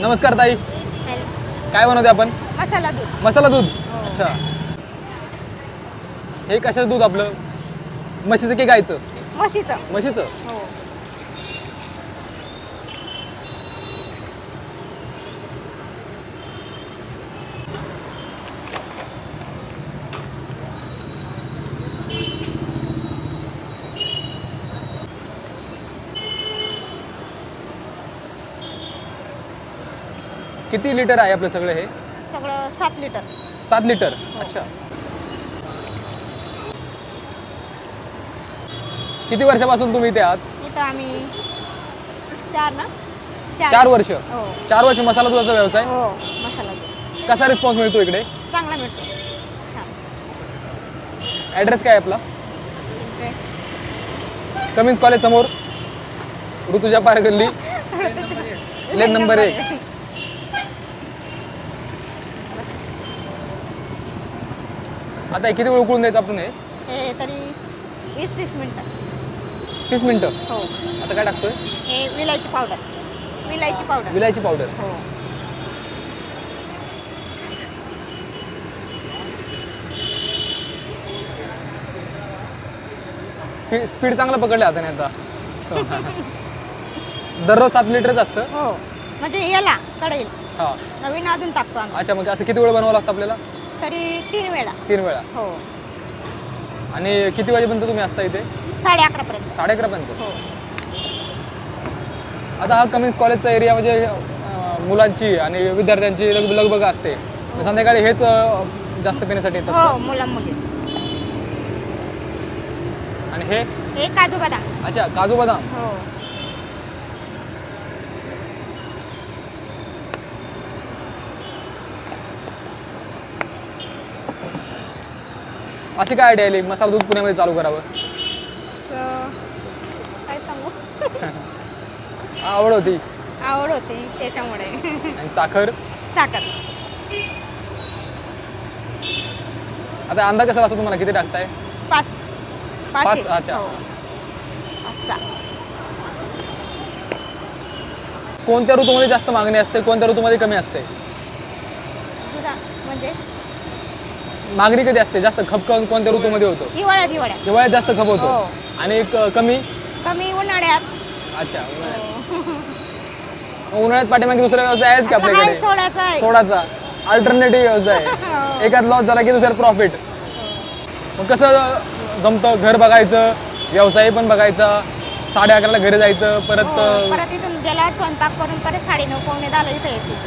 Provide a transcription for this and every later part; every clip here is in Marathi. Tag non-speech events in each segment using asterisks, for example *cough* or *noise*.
नमस्कार ताई. काय बनवते आपण? मसाला दूध. मसाला दूध? हो. अच्छा. हे कशाचं दूध आपलं? म्हशीचं की गायचं म्हशीचं. म्हशीचं? हो. किती लिटर आहे आपलं सगळं हे? सगळं सात लिटर. सात लिटर? अच्छा. किती वर्षापासून तुम्ही इथे आहात? इथं आम्ही चार ना? चार. वर्ष. हो. चार वर्ष मसाला दुधाचा व्यवसाय? हो मसाला दूध. कसा रिस्पॉन्स मिळतो इकडे? चांगला मिळतो. छान. ॲड्रेस काय आहे आपला? Interest. कमिन्स कॉलेज समोर. ऋतुजा पार गल्ली लेन नंबर एक. आता हे किती वेळ उकळून द्यायचं आपण हे? हे तरी वीस तीस मिनटं. तीस मिनिटं? हो. आता काय टाकतोय? हे विलायची पावडर. विलायची पावडर. विलायची पावडर. हो. स्पीड स्पीड चांगलं पकडलं हाताने आता. *laughs* दररोज सात लिटरच असतं? हो. म्हणजे याला कढईल. हा. नवीन अजून टाकतो आम्ही. अच्छा मग असं किती वेळ बनवावं लागतं आपल्याला? तरी तीन वेळा. तीन वेळा. हो. आणि किती वाजेपर्यंत तुम्ही असता इथे? साडे अकरापर्यंत साडे अकरापर्यंत हो. आता हा कमिन्स कॉलेजचा एरिया म्हणजे अं, मुलांची आणि विद्यार्थ्यांची लग लगबग असते. संध्याकाळी हेच अं, जास्त पिण्यासाठी येतात. हो मुला मुलीच आणि हे? हे काजू बदाम. अच्छा काजू बदाम. हो. अशी काय आयडिया आली? मसाला दूध पुण्यामध्ये चालू करावं. So, काय सांगू? *laughs* आवड होती. आवड होती त्याच्यामुळे. आणि साखर? साखर. आता अंदाज कसा असतो तुम्हाला? किती टाकताय? पाच. पाच, आहे. अच्छा. हो. कोणत्या ऋतूमध्ये जास्त मागणी असते? कोणत्या ऋतूमध्ये कमी असते? दुधा म्हणजे मागणी कधी असते? जास्त खप क- कोणत्या ऋतूमध्ये होतो? हिवाळ्यात हिवाळ्यात. हिवाळ्यात जास्त खप होतो. हो. आणि क- कमी? कमी उन्हाळ्यात. अच्छा उन्हाळ्यात. हो. मग उन्हाळ्यात पाठीमागे दुसरा व्यवसाय आहेच का आपल्याकडे? सोडायचा आहे. सोडाचा. अल्टरनेटिव्ह व्यवसाय *laughs* हो. एकात लॉस झाला की दुसऱ्यात प्रॉफिट मग कसं जमतं? घर बघायचं व्यवसाय पण बघायचा साडे अकराला घरी जायचं परत हो. परत इथून गेल्यावर स्वयंपाक करून परत साडेनऊ पावणे दहाला इथं येते.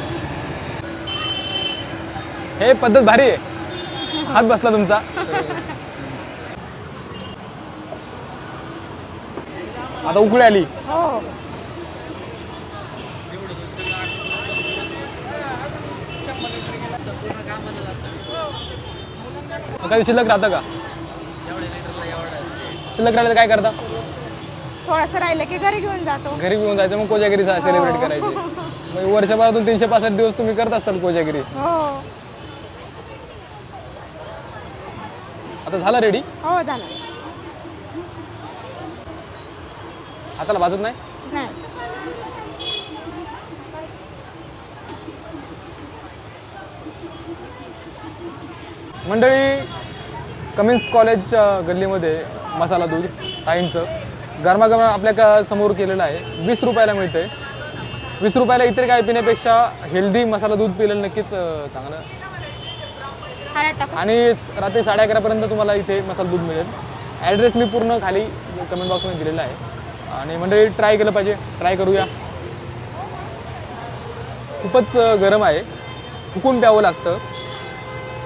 हे पद्धत भारी आहे. हात बसला तुमचा. आता उकळी आली. हो. कधी शिल्लक राहतं का? शिल्लक राहिलं तर काय करता? थोडंसं राहिलं की घरी घेऊन जातो. घरी घेऊन जायचं मग कोजागिरी सेलिब्रेट करायची. *laughs* मग वर्षभरातून तीनशे पासष्ट दिवस तुम्ही करत असताल कोजागिरी. हो. आता झालं रेडी हो झालं. हाताला भाजत नाही? नाही. मंडळी कमिन्स कॉलेजच्या गल्लीमध्ये मसाला दूध ताईंचं गरमागरम आपल्या का समोर केलेलं आहे. वीस रुपयाला मिळतंय. वीस रुपयाला इतर काय पिण्यापेक्षा हेल्दी मसाला दूध पिलेलं नक्कीच चांगलं हळद टाकून आणि स- रात्री साडे अकरापर्यंत तुम्हाला इथे मसाला दूध मिळेल. ॲड्रेस मी पूर्ण खाली कमेंट बॉक्समध्ये दिलेला आहे. आणि मंडळी ट्राय केलं पाहिजे. ट्राय करूया. खूपच गरम आहे. फुकून प्यावं लागतं.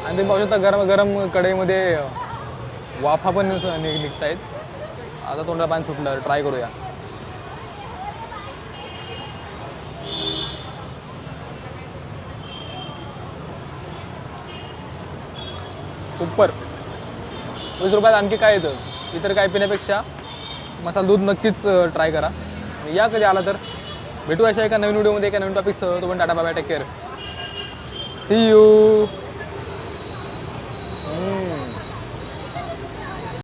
आणि तुम्ही पाहू शकता गरम गरम कढईमध्ये अं, वाफा पण निघ निघत आहेत आता तोंडाला पाणी सुटलं ट्राय करूया. सुपर वीस रुपयात आणखी काय येतं? इतर काय पिण्यापेक्षा मसाला दूध नक्कीच ट्राय करा. या कधी आला तर भेटू अशा एका नवीन व्हिडिओमध्ये एका नवीन टॉपिकसह तो पण tata bye take care see you